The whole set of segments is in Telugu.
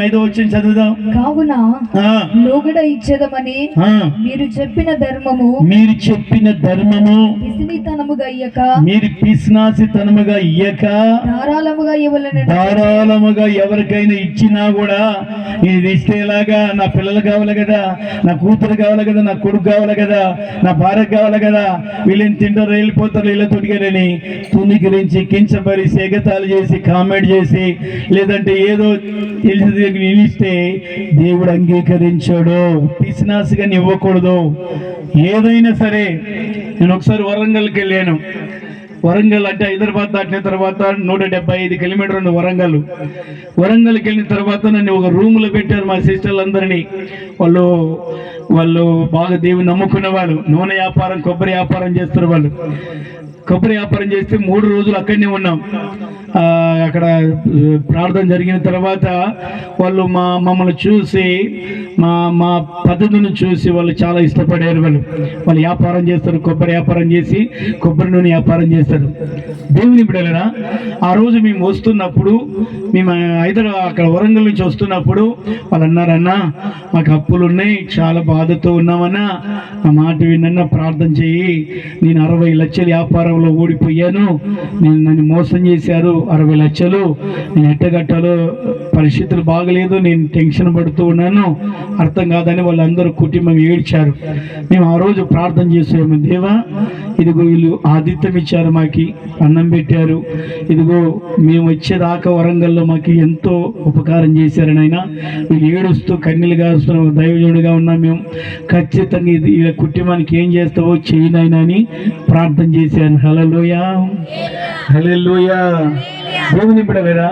ఐదో వచ్చిన చదువుదాం. కావున లోగడ ఇచ్చేదమని మీరు చెప్పిన ధర్మము మీరు చెప్పిన ధర్మము విసినితనముగా ఇయ్యక మీరు పిస్నాసితనముగా ఇయ్యక ధారాళముగా ఇవ్వలేని ధారాళముగా ఎవరికైనా ఇచ్చినా కూడా ఇది ఇస్తే ఎలాగా నా పిల్లలు కావాలి కదా నా కూతురు కావాలి కదా నా కొడుకు కావాలి కదా నా భార్య కావాలి కదా వీళ్ళని తింటారు వెళ్ళిపోతారు వీళ్ళ తొడిగారని తుణికరించి కించపరిసి ఎగతాళి చేసి కామెంట్ చేసి లేదంటే ఏదో తెలిసి నిలిస్తే దేవుడు అంగీకరించాడు. పిసినాసిగా ఇవ్వకూడదు ఏదైనా సరే నేను ఒకసారి వరంగల్కి వెళ్ళాను. వరంగల్ అంటే హైదరాబాద్ దాటిన తర్వాత నూట డెబ్బై ఐదు కిలోమీటర్ ఉంది వరంగల్. వరంగల్కి వెళ్ళిన తర్వాత నన్ను ఒక రూమ్లో పెట్టారు మా సిస్టర్లందరినీ. వాళ్ళు వాళ్ళు బాగా దేవుని నమ్ముకున్న వాళ్ళు నూనె వ్యాపారం కొబ్బరి వ్యాపారం చేస్తారు వాళ్ళు. కొబ్బరి వ్యాపారం చేస్తే మూడు రోజులు అక్కడనే ఉన్నాం. అక్కడ ప్రార్థన జరిగిన తర్వాత వాళ్ళు మా మమ్మల్ని చూసి మా మా పద్ధతిని చూసి వాళ్ళు చాలా ఇష్టపడారు వాళ్ళు. వాళ్ళు వ్యాపారం చేస్తారు కొబ్బరి వ్యాపారం చేసి కొబ్బరి నూనె వ్యాపారం చేస్తారు. దేవుని బిడలరా ఆ రోజు మేము వస్తున్నప్పుడు మేము హైదరాబాద్ అక్కడ వరంగల్ నుంచి వస్తున్నప్పుడు వాళ్ళు అన్నారన్నా మాకు అప్పులు ఉన్నాయి చాలా బాధతో ఉన్నామన్నా నా మాట విన్నన్నా ప్రార్థన చేయి. నేను అరవై లక్షల వ్యాపారంలో ఓడిపోయాను. నేను నన్ను మోసం చేశారు అరవై లక్షలు. నేను ఎట్టగట్టాలో పరిస్థితులు బాగలేదు నేను టెన్షన్ పడుతూ ఉన్నాను. అర్థం కాదని వాళ్ళందరూ కుటుంబం ఏడ్చారు. మేము ఆ రోజు ప్రార్థన చేసాము దేవా ఇదిగో వీళ్ళు ఆతిథ్యం ఇచ్చారు మాకి. అన్న పెట్టారు. ఇదిగో మేము వచ్చేదాకా వరంగల్లో మాకు ఎంతో ఉపకారం చేశారని ఆయన మీరు ఏడుస్తూ కన్నీలు కారుస్తున్న ఒక ఉన్నాం మేము. ఖచ్చితంగా ఇది వీళ్ళ కుటుంబానికి ఏం చేస్తావో చేయనైనా అని ప్రార్థన చేశాను హలలోయా హలలోయ దేవుని బిడలేరా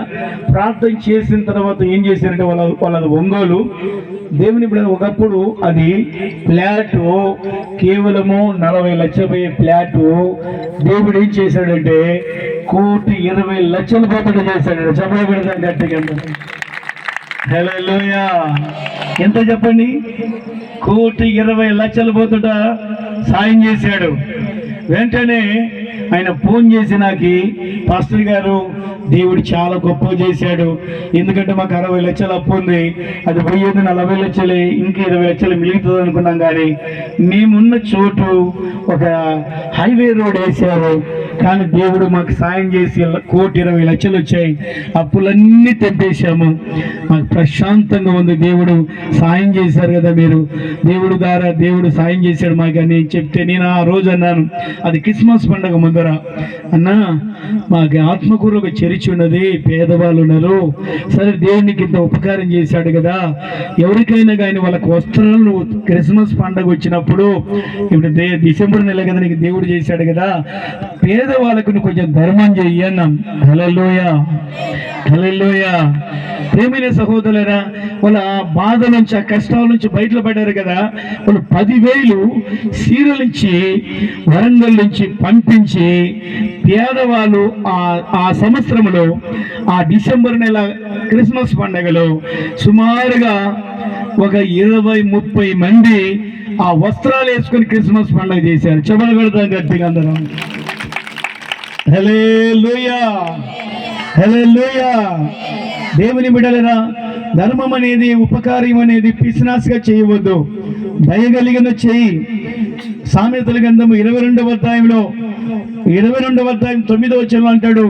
ప్రార్థన చేసిన తర్వాత ఏం చేశారంటే వాళ్ళ వాళ్ళది ఒంగోలు దేవుని బిడ ఒకప్పుడు అది ఫ్లాట్ కేవలము నలభై లక్షల పోయే ఫ్లాట్ దేవుడు ఏం చేశాడంటే కోటి ఇరవై లక్షల పోతడు చేశాడు చెప్పలు పెడతాం గట్టిగా హలోయ ఎంత చెప్పండి? కోటి ఇరవై లక్షల పోతుట సాయం చేశాడు. వెంటనే ఆయన ఫోన్ చేసి నాకు పాస్టర్ గారు దేవుడు చాలా గొప్ప చేశాడు. ఎందుకంటే మాకు అరవై లక్షలు అప్పు ఉంది. అది పోయేది నలభై లక్షలే ఇంకా ఇరవై లక్షలు మిగులుతుంది అనుకున్నాం కానీ మేమున్న చోటు ఒక హైవే రోడ్ వేశారు. కానీ దేవుడు మాకు సాయం చేసి కోటి ఇరవై లక్షలు వచ్చాయి. అప్పులన్నీ తెప్పేశాము. మాకు ప్రశాంతంగా ఉంది. దేవుడు సాయం చేశారు కదా మీరు. దేవుడు ద్వారా దేవుడు సాయం చేశాడు మాకు అని చెప్తే నేను ఆ రోజు అన్నాను. అది క్రిస్మస్ పండుగ ముందర. అన్నా మాకు ఆత్మకూరు ఒక చరిచి ఉన్నది. పేదవాళ్ళు ఉన్నారు. సరే దేవునికి ఇంత ఉపకారం చేశాడు కదా. ఎవరికైనా కానీ వాళ్ళకి వస్త్రాలు క్రిస్మస్ పండుగ వచ్చినప్పుడు ఇప్పుడు డిసెంబర్ నెల కదా నీకు దేవుడు చేశాడు కదా. పేదవాళ్ళకు వాళ్ళకు కొంచెం ధర్మం చెయ్యన్నాం హలలోయ హలలోయ ప్రేమైన సహోదరులరా వాళ్ళ ఆ బాధ నుంచి ఆ కష్టాల నుంచి బయటపడ్డారు కదా. వాళ్ళు పదివేలు సీరలు ఇచ్చి వరంగల్ నుంచి పంపించి పేదవాళ్ళు ఆ ఆ సంవత్సరంలో ఆ డిసెంబర్ నెల క్రిస్మస్ పండగలో సుమారుగా ఒక ఇరవై ముప్పై మంది ఆ వస్త్రాలు వేసుకొని క్రిస్మస్ పండుగ చేశారు. చెమలు పెడతాం గట్టిగా అందరం? దేవుని బిడలరా ధర్మం అనేది ఉపకార్యం అనేది పిసినాసిగా చేయవద్దు. దయగలిగిన చేయి. సామెతల గ్రంథము ఇరవై రెండవ అధ్యాయంలో ఇరవై రెండవ అధ్యాయం తొమ్మిదవ వచనం అంటాడు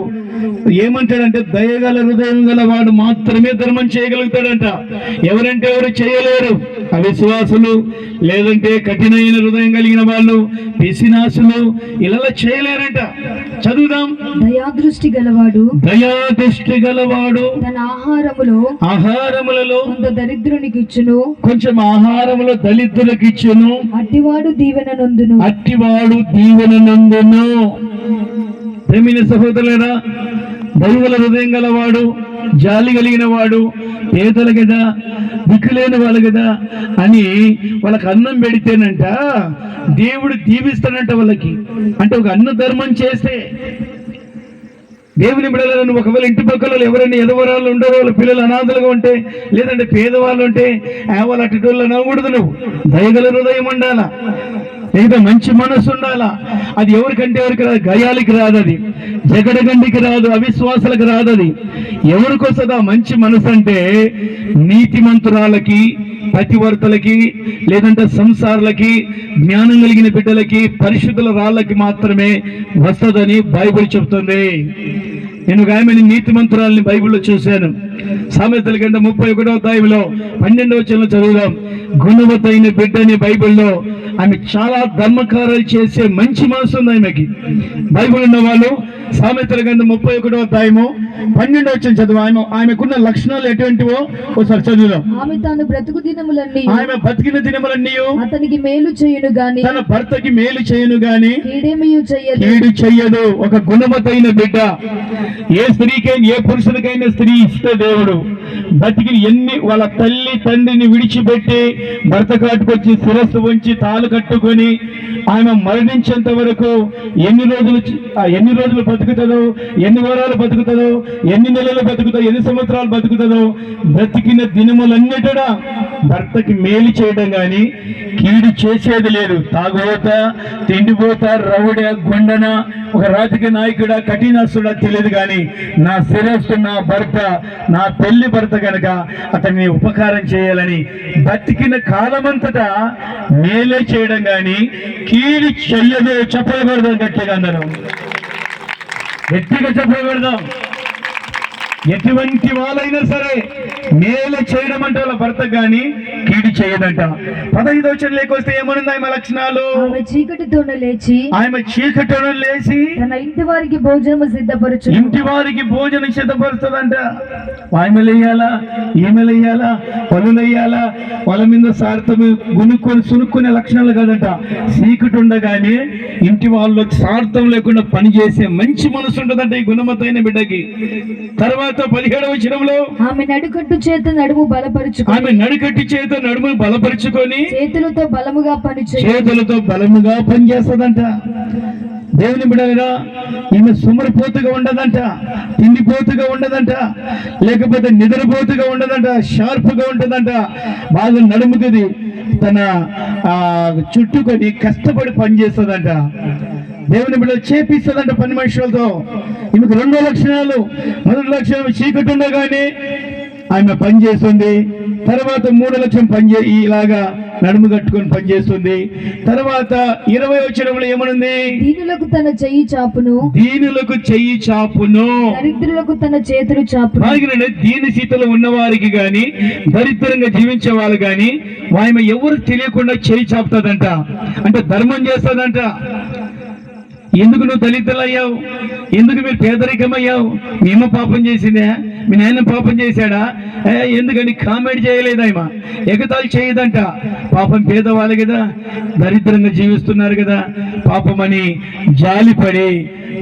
ఏమంటాడంటే దయగల హృదయం గల వాడు మాత్రమే ధర్మం చేయగలుగుతాడంట. ఎవరంటే ఎవరు చేయలేరు. అవిశ్వాసులు లేదంటే కఠినమైన హృదయం కలిగిన వాళ్ళు పిసినాసులు ఇలా చేయలేరంట. చదువుదాం. దయాదృష్టి గలవాడు దయా దృష్టి గలవాడు తన ఆహారములో ఆహారములలో కొంత దరిద్రునికి ఇచ్చును కొంచెం ఆహారములో దళితులకు ఇచ్చును అట్టివాడు దీవెన నొందును. అట్టివాడు దీవెన నందును. ప్రేమిన సహోదరులరా దైవల హృదయం గలవాడు జాలి కలిగిన వాడు పేదలు కదా దిక్కులేని వాళ్ళు కదా అని వాళ్ళకి అన్నం పెడితేనంట దేవుడు దీవిస్తాడంట వాళ్ళకి. అంటే ఒక అన్న ధర్మం చేస్తే దేవుని బిడ్డలను నువ్వు ఒకవేళ ఇంటి పక్కల ఎవరైనా ఎదవరాళ్ళు ఉండరు వాళ్ళ పిల్లలు అనాథలుగా ఉంటే లేదంటే పేదవాళ్ళు ఉంటే ఆ వాళ్ళ వాళ్ళు అనకూడదు నువ్వు. దయగల హృదయం ఉండాలా? లేదా మంచి మనసు ఉండాలా? అది ఎవరికంటే ఎవరికి రాదు? గయాలకి రాదు అది. జగడగండికి రాదు అవిశ్వాసాలకు రాదు అది. ఎవరికి వస్తుందా మంచి మనసు అంటే నీతిమంతురాలకి పతివర్తలకి లేదంటే సంసారులకి జ్ఞానం కలిగిన బిడ్డలకి పరిశుద్ధుల రాళ్ళకి మాత్రమే వస్తుందని బైబిల్ చెప్తుంది. నేను ఒక ఆమెని నీతిమంతురాలని బైబిల్లో చూశాను. సామెతల కింద ముప్పై ఒకటో అధ్యాయంలో పన్నెండవ వచనంలో చదువుదాం. గుణవతైన బిడ్డని బైబిల్లో ఆమె చాలా ధర్మకారాలు చేసే మంచి మనసు ఉంది ఆమెకి. బైబిల్ ఉన్న వాళ్ళు సామెతల కింద ముప్పై ఒకటో అధ్యాయము పన్నెండవ వచ్చిన చదువు. ఆమె ఆమెకున్న లక్షణాలు ఎటువంటివో ఒకసారి చదువుదాం. ఆమె తాను బ్రతుకు దినములన్నీ ఆమె బతికిన దినములన్నీ అతనికి మేలు చేయును గాని తన భర్తకి మేలు చేయను గాని కీడేమియు చెయ్యదు కీడు చెయ్యదు ఒక గుణమతైన బిడ్డ. ఏ స్త్రీకైనా ఏ పురుషుడికైనా స్త్రీ ఇస్తే దేవుడు. బతికి ఎన్ని వాళ్ళ తల్లి తండ్రిని విడిచిపెట్టి భర్త కాటుకొచ్చి శిరస్సు ఉంచి తాలు కట్టుకొని ఆమె మరణించేంత వరకు ఎన్ని రోజులు ఎన్ని రోజులు బతుకుతుందో ఎన్ని వారాలు బతుకుతుందో ఎన్ని నెలలు బతుకుతుందో ఎన్ని సంవత్సరాలు బతుకుతుందో బ్రతికిన దినములన్నిటిడా భర్తకి మేలు చేయడం కానీ కీడు చేసేది లేదు. తాగుబోత తిండిపోత రౌడ గుండన ఒక రాజకీయ నాయకుడా కఠినస్తుడా తెలియదు కానీ నా శిరస్సు నా భర్త నా పెళ్ళి భర్త గనక అతన్ని ఉపకారం చేయాలని బతికిన కాలమంతటా మేలే చేయడం కానీ కీడు చెయ్యదు చెప్పకూడదు గట్టిగా అందరం గట్టిగా చెప్పకూడదాం. ఎటువంటి వాళ్ళైనా సరే మేలు చేయడం అంటే వాళ్ళ భర్త కానీ కీడు చేయదంట. పదహైదు వచ్చిన లేకొస్తే ఏమనుంది ఆమె లక్షణాలు? ఆమె చీకటితోనే లేచి ఆమె చీకటను లేచి తన ఇంటి వారికి భోజనము సిద్ధపరచు ఇంటి వారికి భోజనం సిద్ధపరుస్తుందంట. వాయిమలేయాలా ఈమెలేయాలా పనులేయాలా వాళ్ళ మీద సార్థము గునుక్కొని సునుక్కునే లక్షణాలు కాదంట. చీకటి ఉండగానే ఇంటి వాళ్ళు స్వార్థం లేకుండా పనిచేసే మంచి మనసు ఉంటుందంట ఈ గుణమతైన బిడ్డకి. తర్వాత పదిహేడవ వచనంలో ఆమె నడుకట్టు చేత నడుము బలపరుచుకొని ఆమె నడుకట్టి చేత నడుమును బలపరుచుకొని చేతులతో బలముగా పనిచేయ. చేతులతో బలముగా పనిచేస్తుందంట. దేవుని బిడ్డగా ఈమె సుమరిపోతుగా ఉండదంట తిండిపోతుగా ఉండదంట లేకపోతే నిద్రపోతుగా ఉండదంట షార్ప్గా ఉంటుందంట బాగా నడుముతుంది తన ఆ చుట్టుకొని కష్టపడి పనిచేస్తుందంట. దేవుని బిడ్డ చేపిస్తుందంట పని మనుషులతో. ఈమెకు రెండో లక్షణాలు. మొదటి లక్షణం చీకటి ఉండగానే ఆమె పని చేస్తుంది తర్వాత మూడు లక్షం పని చే ఇలాగా నడుము కట్టుకొని పని చేస్తుంది తర్వాత ఇరవై వచ్చడంలో ఏమనుంది? దీనులకు తన చెయ్యి చాపును. దీనులకు చెయ్యి చాపును. దరిద్రులకు తన చేతులు అలాగే దీని స్థితిలో ఉన్న వారికి గాని దరిద్రంగా జీవించే వాళ్ళు గాని ఆమె ఎవరు తెలియకుండా చెయ్యి చాపుతుందంట. అంటే ధర్మం చేస్తుందంట. ఎందుకు నువ్వు దళితులు అయ్యావు ఎందుకు మీరు పేదరికం అయ్యావు మీ అమ్మ పాపం చేసిందా. మీ నాయన పాపం చేశాడా? ఎందుకని కామెంట్ చేయలేదమ్మా ఎగతాలు చేయదంట. పాపం పేదవాళ్ళు కదా దరిద్రంగా జీవిస్తున్నారు కదా. పాపమని జాలిపడి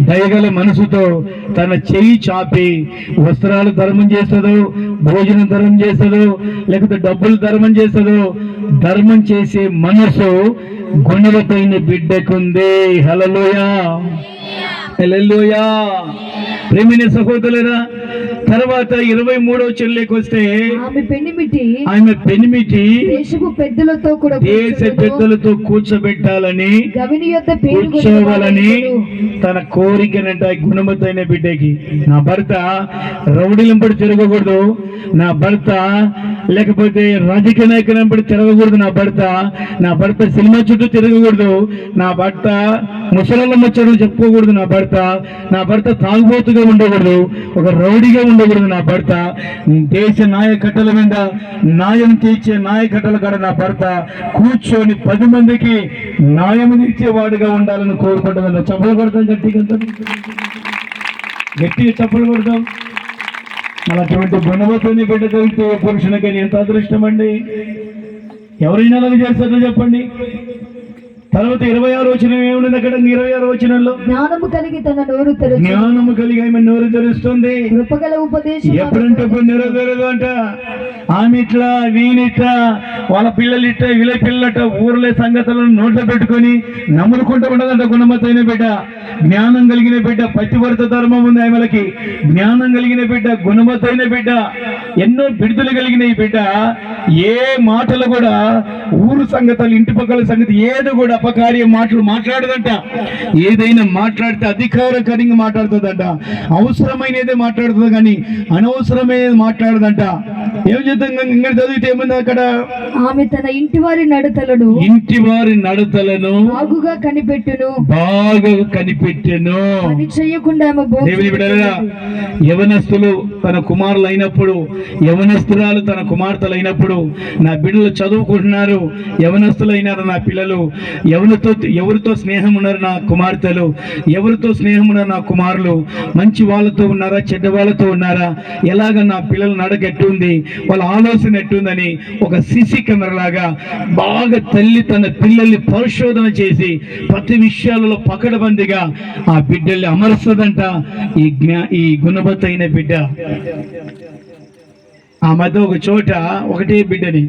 దయగల మనసుతో తన చెయ్యి చాపి వస్త్రాలు ధర్మం చేస్తుందో భోజనం ధర్మం చేస్తుందో లేకపోతే డబ్బులు ధర్మం చేస్తుందో ధర్మం చేసే మనసు గుణలపైన బిడ్డకుంది. హలలోయా హల్లెలూయా. ప్రేమిన సహోదరులరా తర్వాత ఇరవై మూడవ చెల్లికి వస్తే ఆమె పెనిమిటి ఆమె పెనిమిటి దేశపు పెద్దలతో కూడా దేశ. పెద్దలతో కూర్చోబెట్టాలని గవిని యొక్క పేరు కూర్చోవాలని తన కోరికనంట గుణమతైన బిడ్డకి. నా భర్త రౌడీలంపడి తిరగకూడదు. నా భర్త లేకపోతే రాజకీయ నాయకులంపడి తిరగకూడదు నా భర్త. నా భర్త సినిమా చుట్టూ తిరగకూడదు. నా భర్త ముసలమ్మ చెప్పుకోకూడదు నా భర్త. నా భర్త తాగుబోతుగా ఉండకూడదు. ఒక రౌడీగా ఉండగలిగిన నా భర్త దేశ నాయకట్టల మీద న్యాయం తీర్చే నాయకట్టల కాడ నా భర్త కూర్చొని పది మందికి న్యాయం తీర్చేవాడిగా ఉండాలని కోరుకుంటున్నాను. చప్పలు కొడతాం గట్టిగా గట్టిగా చప్పలు కొడతాం అలాంటి అటువంటి గుణవతని బిడ్డ దొరికితే పురుషునికని ఎంత అదృష్టం అండి? ఎవరైనా అలాగే చేస్తారో చెప్పండి. తర్వాత ఇరవై ఆరు వచ్చిన ఏముంది అక్కడ? ఇరవై ఆరు వచనంలో? జ్ఞానము కలిగి తన నోరు తెరచు. జ్ఞానము కలిగి ఆమె నోరు తెరుస్తుంది. కృపగల ఉపదేశం ఎప్పుడంటే నెరవేరదు అంట ఆమె ఇట్లా వీనిట్లా వాళ్ళ పిల్లలు ఇట్లా వీళ్ళ పిల్లట ఊర్లే సంగతులను నోట్లో పెట్టుకొని నమ్ముకుంటూ ఉండదంట గుణమతైన బిడ్డ. జ్ఞానం కలిగిన బిడ్డ పతివర్త ధర్మం ఉంది ఆమెలకి. జ్ఞానం కలిగిన బిడ్డ గుణమతైన బిడ్డ. ఎన్నో బిడుదలు కలిగిన ఈ బిడ్డ. ఏ మాటలు కూడా ఊరు సంగతులు ఇంటి పక్కల సంగతి ఏది కూడా అపకార్య మాటలు మాట్లాడదంట. ఏదైనా మాట్లాడితే అధికారకరంగా మాట్లాడుతుందంట. అవసరమైనదే మాట్లాడుతుంది కానీ అనవసరమైనది మాట్లాడదంట. ఏం చేద్దాం? ఇంకా చదివితే ఏముంది అక్కడ? ఆమె తన ఇంటి వారి నడతలను ఇంటి వారి నడతలను బాగుగా కనిపెట్టును. బాగా కనిపెట్టెను. పని చేయకుండా దేవుని యవనస్తులు తన కుమారులు అయినప్పుడు యవనస్తురాలు తన కుమార్తెలు అయినప్పుడు నా బిడ్డలు చదువుకుంటున్నారు. యవనస్తులు అయినారు నా పిల్లలు. ఎవరితో ఎవరితో స్నేహం ఉన్నారు నా కుమార్తెలు? ఎవరితో స్నేహం ఉన్నారు నా కుమారులు? మంచి వాళ్ళతో ఉన్నారా? చెడ్డ వాళ్ళతో ఉన్నారా? ఎలాగ నా పిల్లల నడక ఎట్టుంది వాళ్ళ ఆలోచన ఎట్టుందని ఒక సిసి కెమెరా లాగా బాగా తల్లి తన పిల్లల్ని పరిశోధన చేసి ప్రతి విషయాలలో పకడబందిగా ఆ బిడ్డల్ని అమరుస్తుందంట ఈ జ్ఞా ఈ గుణవత్తైన బిడ్డ. ఆ మధ్య ఒక చోట ఒకటే బిడ్డని